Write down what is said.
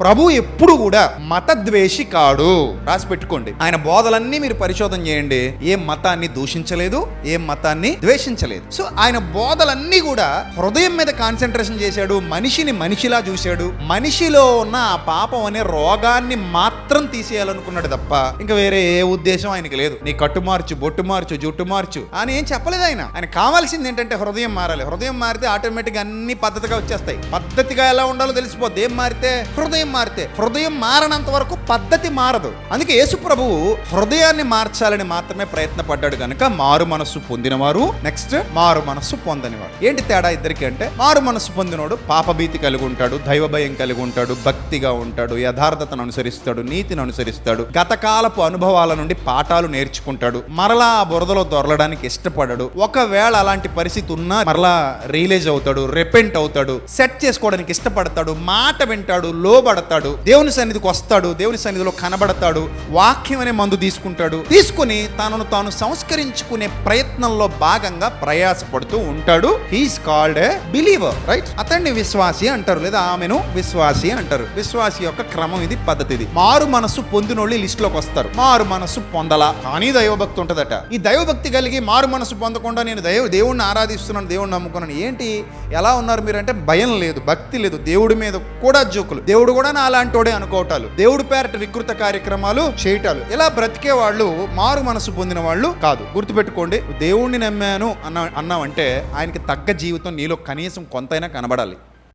ప్రభు ఎప్పుడు కూడా మతద్వేషి కాడు. రాసి పెట్టుకోండి. ఆయన బోధలన్నీ మీరు పరిశోధన చేయండి. ఏ మతాన్ని దూషించలేదు ఏ మతాన్ని ద్వేషించలేదు. సో ఆయన బోధలన్నీ కూడా హృదయం మీద కాన్సన్ట్రేషన్ చేశాడు మనిషిని మనిషిలా చూశాడు. మనిషిలో ఉన్న ఆ పాపం అనే రోగాన్ని మాత్రం తీసేయాలనుకున్నాడు తప్ప ఇంకా వేరే ఏ ఉద్దేశం ఆయనకి లేదు. నీ కట్టు మార్చు బొట్టు మార్చు జుట్టు మార్చు. అని ఏం చెప్పలేదు ఆయన. ఆయన కావాల్సింది ఏంటంటే హృదయం మారాలి. హృదయం మారితే ఆటోమేటిక్ అన్ని పద్ధతిగా వచ్చేస్తాయి. పద్ధతిగా ఎలా ఉండాలో తెలిసిపోద్ది. ఏం మారితే హృదయం మారితే హృదయం మారనంత వరకు పద్ధతి మారదు. అందుకే యేసు ప్రభువు హృదయాన్ని మార్చాలని మాత్రమే ప్రయత్నపడ్డాడు కనుక మారు మనస్సు పొందినవారు నెక్స్ట్ మారు మనస్సు పొందనివారు. ఏంటి తేడా ఇద్దరికి అంటే మారు మనస్సు పొందినోడు పాపభీతి కలిగి ఉంటాడు దైవ భయం కలిగి ఉంటాడు భక్తిగా ఉంటాడు యథార్థతను అనుసరిస్తాడు నీతిని అనుసరిస్తాడు గతకాలపు అనుభవాల నుండి పాఠాలు నేర్చుకుంటాడు మరలా ఆ బురదలో దొరలడానికి ఇష్టపడడు. ఒకవేళ అలాంటి పరిస్థితి ఉన్నా మరలా రియలైజ్ అవుతాడు రెపెంట్ అవుతాడు సెట్ చేసుకోవడానికి ఇష్టపడతాడు మాట వింటాడు లోబడ కనబడతాడు దేవుని సన్నిధికి వస్తాడు దేవుని సన్నిధిలో కనబడతాడు వాక్యం అనే మందు తీసుకుంటాడు. తీసుకుని తనను తాను సంస్కరించుకునే ప్రయత్నంలో భాగంగా ప్రయాసపడుతూ ఉంటాడు. He's called a believer right అతన్ని విశ్వాసి అంటారు లేదా ఆమెను విశ్వాసి అంటారు. విశ్వాసి యొక్క క్రమం ఇది పద్ధతి ఇది మారు మనస్సు పొందినోళ్ళు లిస్ట్లోకి వస్తారు. మారు మనస్సు పొందలా. కానీ దైవభక్తి ఉంటదట. ఈ దైవభక్తి కలిగి మారు మనస్సు పొందకుండా నేను దైవ దేవుణ్ణి ఆరాధిస్తున్నాను దేవుణ్ణి నమ్ముకున్నాను ఏంటి? ఎలా ఉన్నారు మీరు అంటే భయం లేదు భక్తి లేదు దేవుడి మీద కూడా జోకులు. దేవుడు కూడా నా అలాంటోడే అనుకోవటాలు. దేవుడి పేరట వికృత కార్యక్రమాలు చేయటాలు. ఇలా బ్రతికే వాళ్ళు మారు మనసు పొందిన వాళ్ళు కాదు. గుర్తుపెట్టుకోండి దేవుణ్ణి నమ్మాను అన్న అన్నావంటే ఆయనకి తగ్గ జీవితం నీలో కనీసం కొంతైనా కనబడాలి.